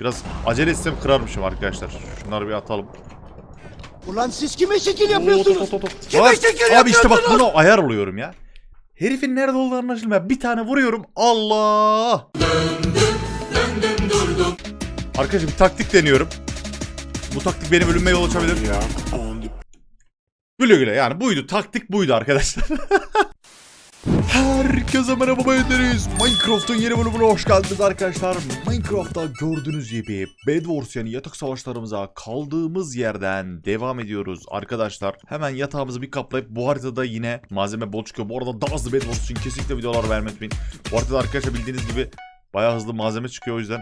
Biraz acele etsem kırarmışım arkadaşlar. Şunları bir atalım. Ulan siz kime şekil Oo, yapıyorsunuz? tot, tot, tot. Kime Abi- şekil Abi işte bak yapıyorsunuz? buna ayar oluyorum ya. Herifin nerede olduğu anlaşılmıyor. Bir tane vuruyorum. Allah! Arkadaşlar bir taktik deniyorum. Bu taktik benim ölüme yol açabilir. Güle güle yani buydu. Taktik buydu arkadaşlar. Herkese merhaba ben Deniz. Minecraft'ın yeni bölümüne hoş geldiniz arkadaşlar. Minecraft'ta gördüğünüz gibi Bed Wars yani yatak savaşlarımıza kaldığımız yerden devam ediyoruz arkadaşlar. Hemen yatağımızı bir kaplayıp bu haritada yine malzeme bol çıkıyor. Bu arada daha hızlı Bed Wars için kesinlikle videolar vermeyi unutmayın. Bu haritada arkadaşlar bildiğiniz gibi bayağı hızlı malzeme çıkıyor o yüzden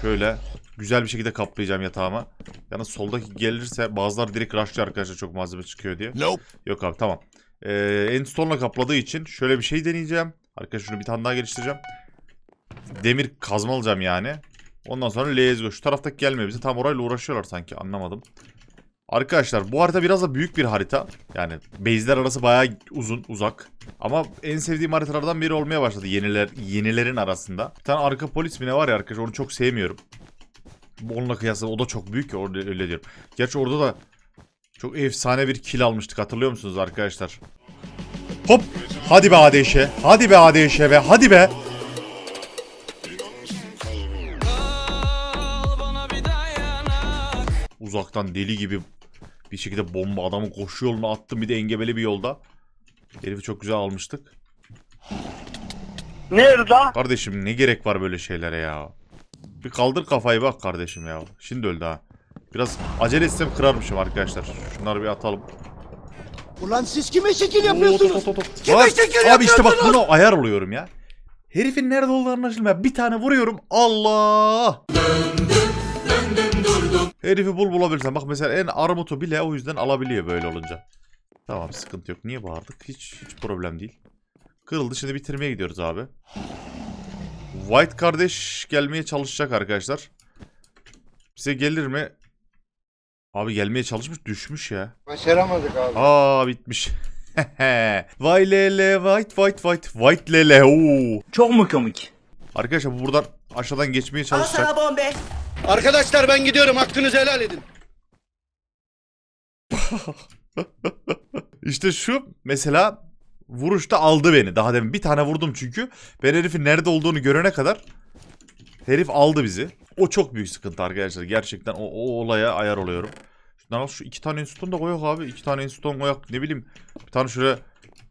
şöyle güzel bir şekilde kaplayacağım yatağıma. Yalnız soldaki gelirse bazıları direkt rush'lıyor arkadaşlar çok malzeme çıkıyor diye. Nope. Yok abi tamam. Ee, endstone'la kapladığı için şöyle bir şey deneyeceğim. Arkadaşlar şunu bir tane daha geliştireceğim. Demir kazma alacağım yani. Ondan sonra let's go. Şu taraftaki gelmiyor bize. Tam orayla uğraşıyorlar sanki anlamadım. Arkadaşlar bu harita biraz da büyük bir harita. Yani base'ler arası bayağı uzun, uzak. Ama en sevdiğim haritalardan biri olmaya başladı yeniler, yenilerin arasında. Bir tane arka polis mi ne var ya arkadaşlar onu çok sevmiyorum. Onunla kıyasla o da çok büyük ya orada öyle diyorum. Gerçi orada da çok efsane bir kill almıştık hatırlıyor musunuz arkadaşlar? Hop! Hadi be ADŞ. Hadi be ADŞ be. Hadi be. Uzaktan deli gibi bir şekilde bomba adamın koşu yoluna attım bir de engebeli bir yolda. Herifi çok güzel almıştık. Nerede? Kardeşim ne gerek var böyle şeylere ya. Bir kaldır kafayı bak kardeşim ya. Şimdi öldü ha. Biraz acele etsem kırarmışım arkadaşlar. Şunları bir atalım. Ulan siz kime şekil Oo, yapıyorsunuz? Kime Bak, şekil Abi işte bak buna ayar oluyorum ya. Herifin nerede olduğu anlaşılmıyor. Bir tane vuruyorum. Allah! Herifi bul bulabilirsen. Bak mesela en armutu bile o yüzden alabiliyor böyle olunca. Tamam sıkıntı yok. Niye bağırdık? Hiç hiç problem değil. Kırıldı. Şimdi bitirmeye gidiyoruz abi. White kardeş gelmeye çalışacak arkadaşlar. Bize gelir mi? Abi gelmeye çalışmış düşmüş ya. Başaramadık abi. Aa bitmiş. Vay lele white white white white lele oo. Çok mu komik? Arkadaşlar bu buradan aşağıdan geçmeye çalışacak. bombe. Arkadaşlar ben gidiyorum hakkınızı helal edin. İşte şu mesela vuruşta aldı beni. Daha demin bir tane vurdum çünkü. Ben herifin nerede olduğunu görene kadar herif aldı bizi. O çok büyük sıkıntı arkadaşlar. Gerçekten o, o olaya ayar oluyorum. Şundan al şu iki tane enstone da koyak abi. İki tane enstone koyak. Ne bileyim. Bir tane şuraya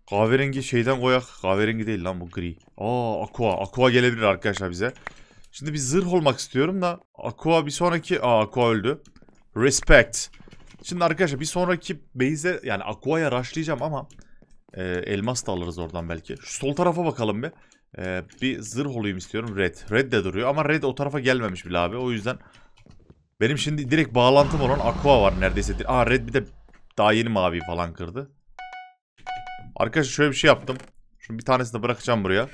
kahverengi şeyden koyak. Kahverengi değil lan bu gri. Aa aqua. Aqua gelebilir arkadaşlar bize. Şimdi bir zırh olmak istiyorum da. Aqua bir sonraki... Aa aqua öldü. Respect. Şimdi arkadaşlar bir sonraki base'e yani Aqua'ya rushlayacağım ama e, elmas da alırız oradan belki. Şu sol tarafa bakalım bir. E, bir zırh olayım istiyorum. Red. Red de duruyor ama Red o tarafa gelmemiş bile abi. O yüzden benim şimdi direkt bağlantım olan Aqua var neredeyse. Aa Red bir de daha yeni mavi falan kırdı. Arkadaşlar şöyle bir şey yaptım. Şunu bir tanesini de bırakacağım buraya.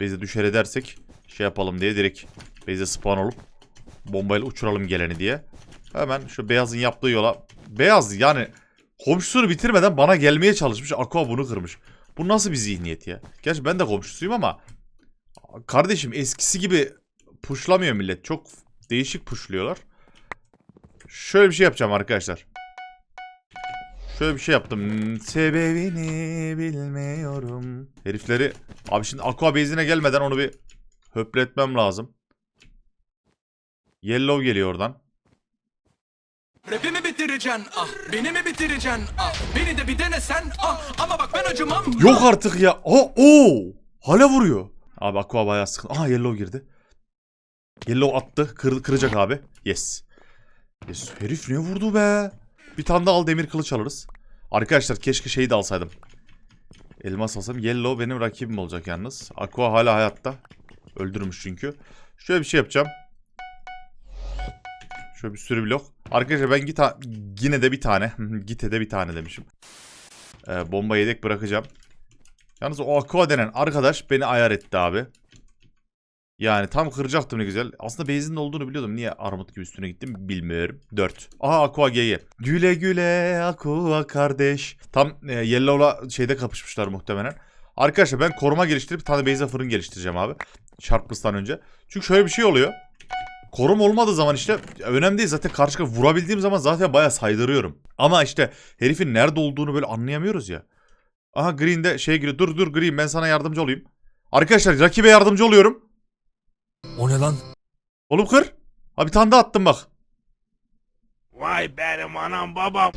Base'e düşer edersek şey yapalım diye direkt base'e spawn olup bombayla uçuralım geleni diye. Hemen şu beyazın yaptığı yola. Beyaz yani komşusunu bitirmeden bana gelmeye çalışmış. Aqua bunu kırmış. Bu nasıl bir zihniyet ya? Gerçi ben de komşusuyum ama kardeşim eskisi gibi puşlamıyor millet. Çok değişik puşluyorlar. Şöyle bir şey yapacağım arkadaşlar. Şöyle bir şey yaptım. Sebebini bilmiyorum. Herifleri... Abi şimdi Aqua base'ine gelmeden onu bir höpletmem lazım. Yellow geliyor oradan. Rapimi bitireceksin ah Beni mi bitireceksin ah Beni de bir denesen ah Ama bak ben acımam Yok artık ya. O o. Hala vuruyor. Abi Aqua bayağı sıkıntı. Aha Yellow girdi. Yellow attı. Kır, kıracak abi. Yes. Yes. Herif ne vurdu be? Bir tane daha al demir kılıç alırız. Arkadaşlar keşke şeyi de alsaydım. Elmas alsam. Yellow benim rakibim olacak yalnız. Aqua hala hayatta. Öldürmüş çünkü. Şöyle bir şey yapacağım. Şöyle bir sürü blok. Arkadaşlar ben git yine de bir tane. Gite de bir tane demişim. Ee, bomba yedek bırakacağım. Yalnız o Aqua denen arkadaş beni ayar etti abi. Yani tam kıracaktım ne güzel. Aslında base'in olduğunu biliyordum. Niye armut gibi üstüne gittim bilmiyorum. 4. Aha Aqua G'ye. Güle güle Aqua kardeş. Tam e, Yellow'la şeyde kapışmışlar muhtemelen. Arkadaşlar ben koruma geliştirip bir tane base fırın geliştireceğim abi. Sharpless'tan önce. Çünkü şöyle bir şey oluyor. Korum olmadığı zaman işte önemli değil zaten karşı karşıya vurabildiğim zaman zaten bayağı saydırıyorum. Ama işte herifin nerede olduğunu böyle anlayamıyoruz ya. Aha Green de şey giriyor. Dur dur Green ben sana yardımcı olayım. Arkadaşlar rakibe yardımcı oluyorum. O ne lan? Oğlum kır. Ha bir tane daha attım bak. Vay benim anam babam.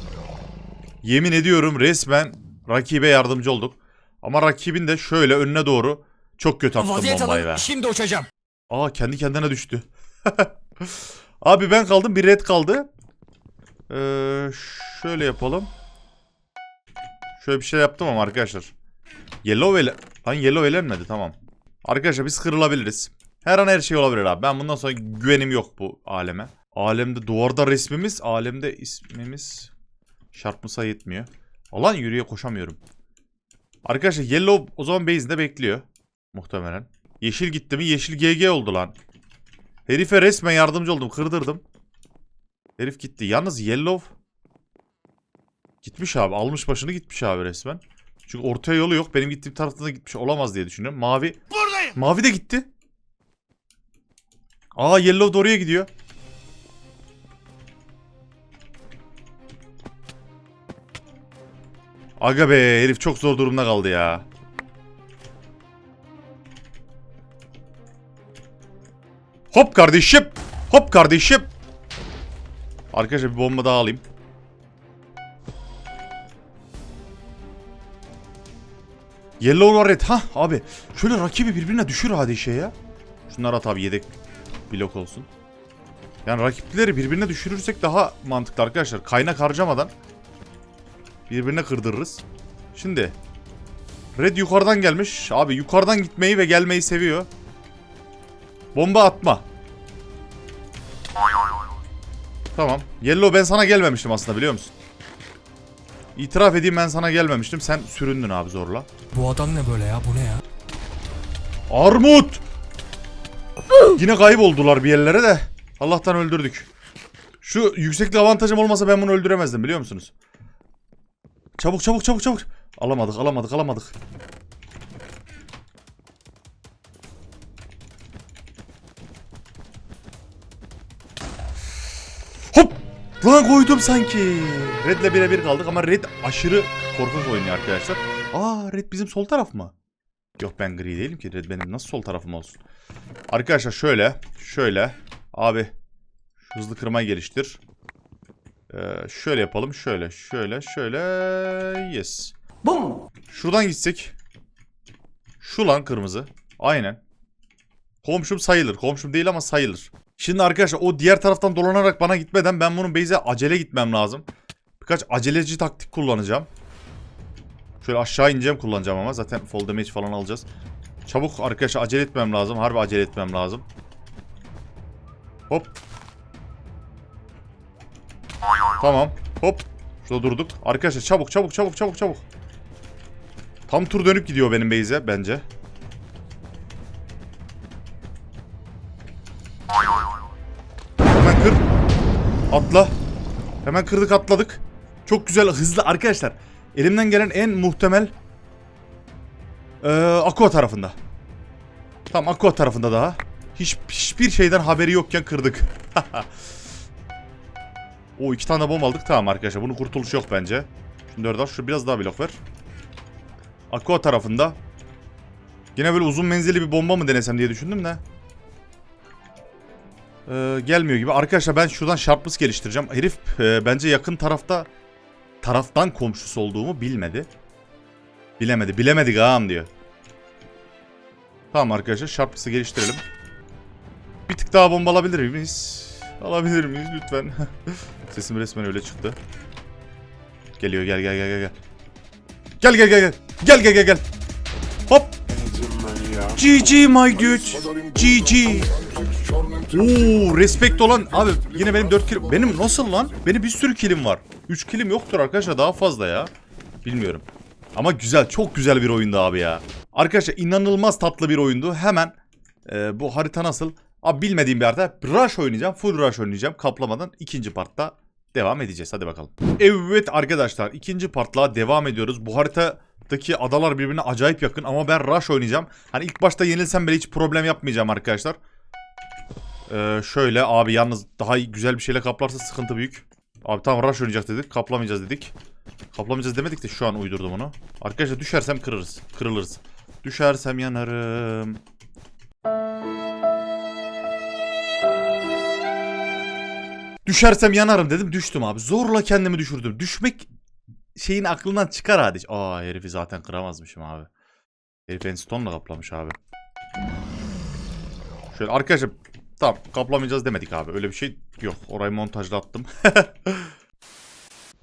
Yemin ediyorum resmen rakibe yardımcı olduk. Ama rakibin de şöyle önüne doğru çok kötü attım Vaziyet bombayı be. alın. Şimdi uçacağım. Aa kendi kendine düştü. Abi ben kaldım bir red kaldı. Ee, şöyle yapalım. Şöyle bir şey yaptım ama arkadaşlar. Yellow ele... Lan yellow elenmedi tamam. Arkadaşlar biz kırılabiliriz. Her an her şey olabilir abi. Ben bundan sonra güvenim yok bu aleme. Alemde duvarda resmimiz, alemde ismimiz çarpmasa yetmiyor. Alan yürüye koşamıyorum. Arkadaşlar yellow o zaman base'de bekliyor. Muhtemelen. Yeşil gitti mi? Yeşil GG oldu lan. Herife resmen yardımcı oldum. Kırdırdım. Herif gitti. Yalnız Yellow gitmiş abi. Almış başını gitmiş abi resmen. Çünkü ortaya yolu yok. Benim gittiğim tarafta da gitmiş olamaz diye düşünüyorum. Mavi. Buradayım. Mavi de gitti. Aa Yellow da oraya gidiyor. Aga be herif çok zor durumda kaldı ya. Hop kardeşim. Hop kardeşim. Arkadaşlar bir bomba daha alayım. Yellow var red. Ha abi. Şöyle rakibi birbirine düşür hadi şey ya. Şunlar at abi yedek blok olsun. Yani rakipleri birbirine düşürürsek daha mantıklı arkadaşlar. Kaynak harcamadan birbirine kırdırırız. Şimdi Red yukarıdan gelmiş. Abi yukarıdan gitmeyi ve gelmeyi seviyor. Bomba atma. Tamam. Yellow ben sana gelmemiştim aslında biliyor musun? İtiraf edeyim ben sana gelmemiştim. Sen süründün abi zorla. Bu adam ne böyle ya? Bu ne ya? Armut! Yine kayboldular bir yerlere de. Allah'tan öldürdük. Şu yükseklik avantajım olmasa ben bunu öldüremezdim biliyor musunuz? Çabuk çabuk çabuk çabuk. Alamadık alamadık alamadık. Lan koydum sanki. Red'le birebir kaldık ama Red aşırı korkak oynuyor arkadaşlar. Aa Red bizim sol taraf mı? Yok ben gri değilim ki. Red benim nasıl sol tarafım olsun. Arkadaşlar şöyle. Şöyle. Abi. Hızlı kırmayı geliştir. Ee, şöyle yapalım. Şöyle. Şöyle. Şöyle. Yes. Bum. Şuradan gitsek. Şu lan kırmızı. Aynen. Komşum sayılır. Komşum değil ama sayılır. Şimdi arkadaşlar o diğer taraftan dolanarak bana gitmeden ben bunun base'e acele gitmem lazım. Birkaç aceleci taktik kullanacağım. Şöyle aşağı ineceğim kullanacağım ama zaten fall damage falan alacağız. Çabuk arkadaşlar acele etmem lazım. Harbi acele etmem lazım. Hop. Tamam. Hop. Şurada durduk. Arkadaşlar çabuk çabuk çabuk çabuk çabuk. Tam tur dönüp gidiyor benim base'e bence. Atla. Hemen kırdık atladık. Çok güzel hızlı arkadaşlar. Elimden gelen en muhtemel ee, Aqua tarafında. Tamam Aqua tarafında daha. Hiç, hiçbir şeyden haberi yokken kırdık. o iki tane bomba aldık. Tamam arkadaşlar bunun kurtuluşu yok bence. Şimdi al. Şu biraz daha blok ver. Aqua tarafında. Yine böyle uzun menzilli bir bomba mı denesem diye düşündüm de. Ee, gelmiyor gibi. Arkadaşlar ben şuradan sharpness geliştireceğim. Herif e, bence yakın tarafta taraftan komşusu olduğumu bilmedi. Bilemedi. Bilemedik ağam diyor. Tamam arkadaşlar sharpness'ı geliştirelim. Bir tık daha bomba alabilir miyiz? Alabilir miyiz lütfen? Sesim resmen öyle çıktı. Geliyor gel gel gel gel gel. Gel gel gel gel. Gel gel gel gel. Hop. GG my dude. GG. Oo, respect olan abi yine benim 4 kilim. Benim nasıl lan? Benim bir sürü kilim var. 3 kilim yoktur arkadaşlar daha fazla ya. Bilmiyorum. Ama güzel çok güzel bir oyundu abi ya. Arkadaşlar inanılmaz tatlı bir oyundu. Hemen e, bu harita nasıl? Abi bilmediğim bir harita. Rush oynayacağım. Full Rush oynayacağım. Kaplamadan ikinci partta devam edeceğiz. Hadi bakalım. Evet arkadaşlar ikinci partla devam ediyoruz. Bu haritadaki adalar birbirine acayip yakın ama ben Rush oynayacağım. Hani ilk başta yenilsem bile hiç problem yapmayacağım arkadaşlar. Ee, şöyle abi yalnız daha güzel bir şeyle kaplarsa sıkıntı büyük. Abi tamam rush oynayacak dedik. Kaplamayacağız dedik. Kaplamayacağız demedik de şu an uydurdum onu. Arkadaşlar düşersem kırırız. Kırılırız. Düşersem yanarım. Düşersem yanarım dedim düştüm abi. Zorla kendimi düşürdüm. Düşmek şeyin aklından çıkar hadi. Aa herifi zaten kıramazmışım abi. Herif enstone'la kaplamış abi. Şöyle arkadaşlar tamam kaplamayacağız demedik abi. Öyle bir şey yok. Orayı montajla attım.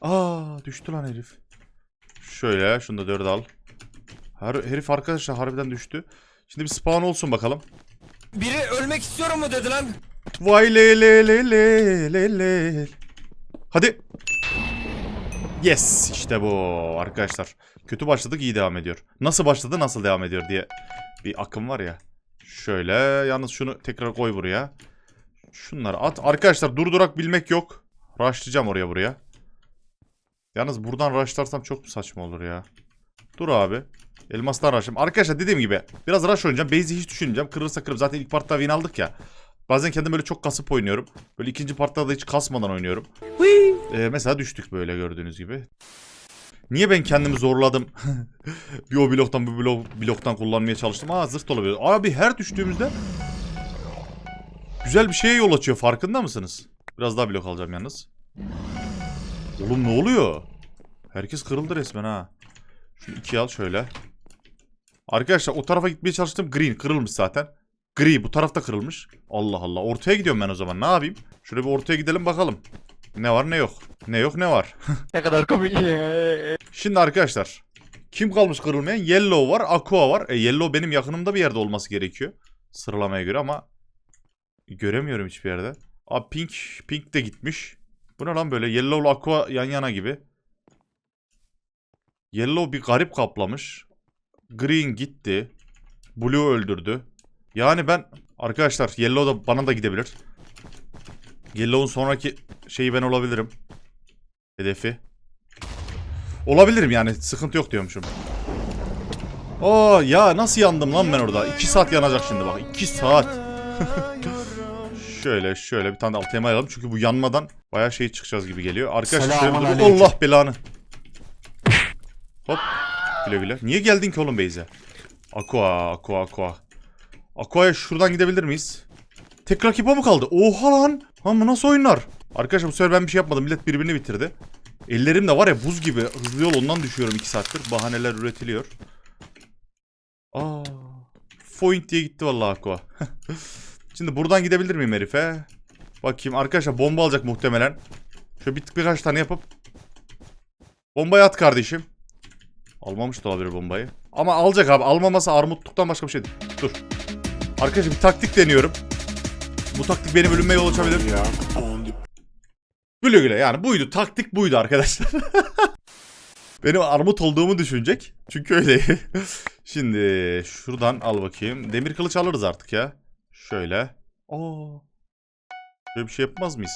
Aa düştü lan herif. Şöyle şunu da dörde al. Her, herif arkadaşlar harbiden düştü. Şimdi bir spawn olsun bakalım. Biri ölmek istiyorum mu dedi lan? Vay le le le le le le. Hadi. Yes işte bu arkadaşlar. Kötü başladık iyi devam ediyor. Nasıl başladı nasıl devam ediyor diye bir akım var ya. Şöyle yalnız şunu tekrar koy buraya. Şunları at. Arkadaşlar durdurak bilmek yok. Rushlayacağım oraya buraya. Yalnız buradan rushlarsam çok saçma olur ya. Dur abi. Elmastan rushlayayım. Arkadaşlar dediğim gibi biraz rush oynayacağım. Base'i hiç düşünmeyeceğim. Kırılırsa kırılır. Zaten ilk partta win aldık ya. Bazen kendim böyle çok kasıp oynuyorum. Böyle ikinci partta da hiç kasmadan oynuyorum. Ee, mesela düştük böyle gördüğünüz gibi. Niye ben kendimi zorladım? bir o bloktan bu blok, bloktan kullanmaya çalıştım. Aa zırt olabilir. Abi her düştüğümüzde güzel bir şeye yol açıyor. Farkında mısınız? Biraz daha blok alacağım yalnız. Oğlum ne oluyor? Herkes kırıldı resmen ha. Şunu ikiye al şöyle. Arkadaşlar o tarafa gitmeye çalıştım. Green kırılmış zaten. Gri bu tarafta kırılmış. Allah Allah. Ortaya gidiyorum ben o zaman. Ne yapayım? Şöyle bir ortaya gidelim bakalım. Ne var ne yok. Ne yok ne var. Ne kadar komik. Şimdi arkadaşlar. Kim kalmış kırılmayan? Yellow var, Aqua var. E, Yellow benim yakınımda bir yerde olması gerekiyor. Sıralamaya göre ama göremiyorum hiçbir yerde. Abi Pink, Pink de gitmiş. Bu ne lan böyle? Yellow ile Aqua yan yana gibi. Yellow bir garip kaplamış. Green gitti. Blue öldürdü. Yani ben arkadaşlar Yellow da bana da gidebilir. Yellow'un sonraki şeyi ben olabilirim. Hedefi. Olabilirim yani sıkıntı yok diyormuşum. Oo ya nasıl yandım lan ben orada? 2 saat yanacak şimdi bak 2 saat. şöyle şöyle bir tane de alt tema alalım çünkü bu yanmadan bayağı şey çıkacağız gibi geliyor. Arkadaşlar şöyle bir. Allah belanı. Hop güle güle. Niye geldin ki oğlum Beyze? Aqua aqua aqua. Aqua'ya şuradan gidebilir miyiz? Tek rakip o mu kaldı? Oha lan. Lan bu nasıl oyunlar? Arkadaşlar bu sefer ben bir şey yapmadım. Millet birbirini bitirdi. Ellerim de var ya buz gibi. Hızlı yol ondan düşüyorum 2 saattir. Bahaneler üretiliyor. Aa, Point diye gitti vallahi Aqua. Şimdi buradan gidebilir miyim herife? Bakayım arkadaşlar bomba alacak muhtemelen. Şöyle bir, birkaç tane yapıp Bombayı at kardeşim. Almamış da olabilir bombayı. Ama alacak abi. Almaması armutluktan başka bir şey değil. Dur. Arkadaşlar bir taktik deniyorum. Bu taktik benim ölüme yol açabilir. Güle güle yani buydu. Taktik buydu arkadaşlar. benim armut olduğumu düşünecek. Çünkü öyle. Şimdi şuradan al bakayım. Demir kılıç alırız artık ya. Şöyle. Aa. Böyle bir şey yapmaz mıyız?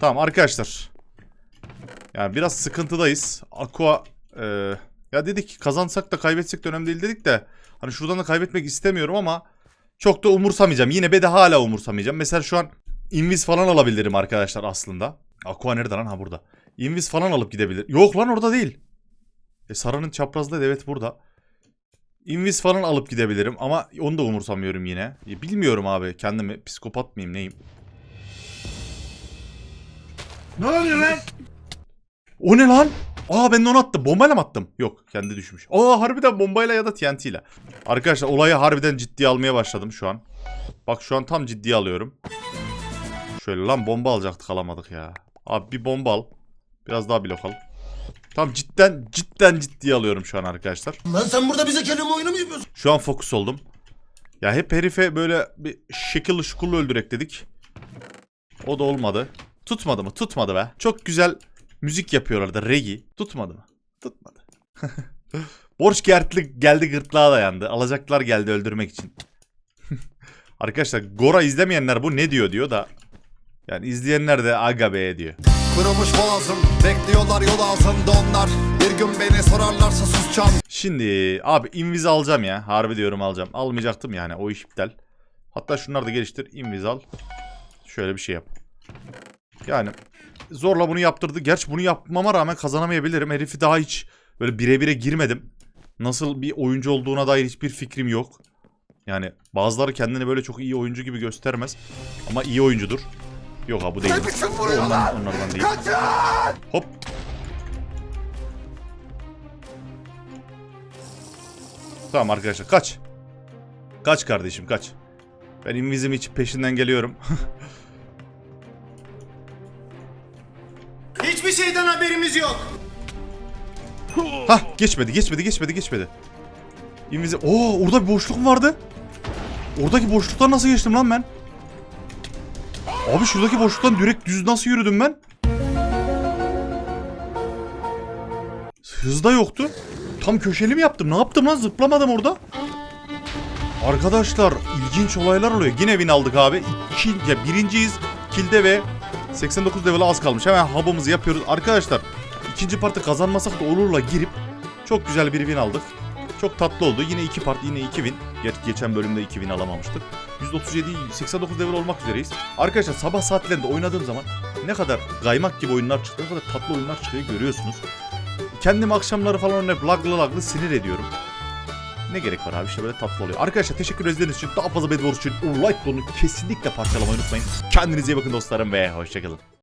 Tamam arkadaşlar. Yani biraz sıkıntıdayız. Aqua e, ya dedik kazansak da kaybetsek de önemli değil dedik de hani şuradan da kaybetmek istemiyorum ama çok da umursamayacağım. Yine be de hala umursamayacağım. Mesela şu an invis falan alabilirim arkadaşlar aslında. Aqua nerede lan? Ha burada. Invis falan alıp gidebilir. Yok lan orada değil. E Sara'nın çaprazda evet burada. Invis falan alıp gidebilirim ama onu da umursamıyorum yine. E, bilmiyorum abi kendimi psikopat mıyım neyim. Ne oluyor lan? O ne lan? Aa ben de onu attım. Bombayla mı attım? Yok kendi düşmüş. Aa harbiden bombayla ya da TNT ile. Arkadaşlar olayı harbiden ciddiye almaya başladım şu an. Bak şu an tam ciddiye alıyorum. Şöyle lan bomba alacaktık alamadık ya. Abi bir bomba al. Biraz daha blok al. Tam cidden cidden ciddiye alıyorum şu an arkadaşlar. Lan sen burada bize kelime oyunu mu yapıyorsun? Şu an fokus oldum. Ya hep herife böyle bir şekilli şukullu öldürek dedik. O da olmadı. Tutmadı mı? Tutmadı be. Çok güzel müzik yapıyorlardı. Regi. Tutmadı mı? Tutmadı. Borç geldi, geldi gırtlağa dayandı. Alacaklar geldi öldürmek için. Arkadaşlar Gora izlemeyenler bu ne diyor diyor da. Yani izleyenler de aga be diyor. Kırılmış boğazım Bekliyorlar yol ağzında onlar Bir gün beni sorarlarsa susacağım Şimdi abi inviz alacağım ya. Harbi diyorum alacağım. Almayacaktım yani o iş iptal. Hatta şunları da geliştir. Invizal. Şöyle bir şey yap. Yani zorla bunu yaptırdı. Gerçi bunu yapmama rağmen kazanamayabilirim. Herifi daha hiç böyle bire bire girmedim. Nasıl bir oyuncu olduğuna dair hiçbir fikrim yok. Yani bazıları kendini böyle çok iyi oyuncu gibi göstermez. Ama iyi oyuncudur. Yok ha bu değil. Ondan, onlardan değil. Hop. Tamam arkadaşlar kaç. Kaç kardeşim kaç. Ben invizim için peşinden geliyorum. Hiçbir şeyden haberimiz yok. Hah geçmedi geçmedi geçmedi geçmedi. İnvizi... Oo orada bir boşluk mu vardı? Oradaki boşluktan nasıl geçtim lan ben? Abi şuradaki boşluktan direkt düz nasıl yürüdüm ben? Hızda yoktu. Tam köşeli mi yaptım? Ne yaptım lan? Zıplamadım orada. Arkadaşlar ilginç olaylar oluyor. Yine win aldık abi. İki, ya birinciyiz. Kilde ve 89 level'a az kalmış. Hemen hub'ımızı yapıyoruz. Arkadaşlar ikinci partı kazanmasak da olurla girip çok güzel bir win aldık. Çok tatlı oldu. Yine iki part, yine iki win. Geç, geçen bölümde iki win alamamıştık. 137, 89 level olmak üzereyiz. Arkadaşlar sabah saatlerinde oynadığım zaman ne kadar kaymak gibi oyunlar çıktı, ne kadar tatlı oyunlar çıkıyor görüyorsunuz. Kendimi akşamları falan oynayıp laglı laglı sinir ediyorum. Ne gerek var abi işte böyle tatlı oluyor. Arkadaşlar teşekkür ederiz için daha fazla Bed Wars için o like butonunu kesinlikle parçalamayı unutmayın. Kendinize iyi bakın dostlarım ve hoşçakalın.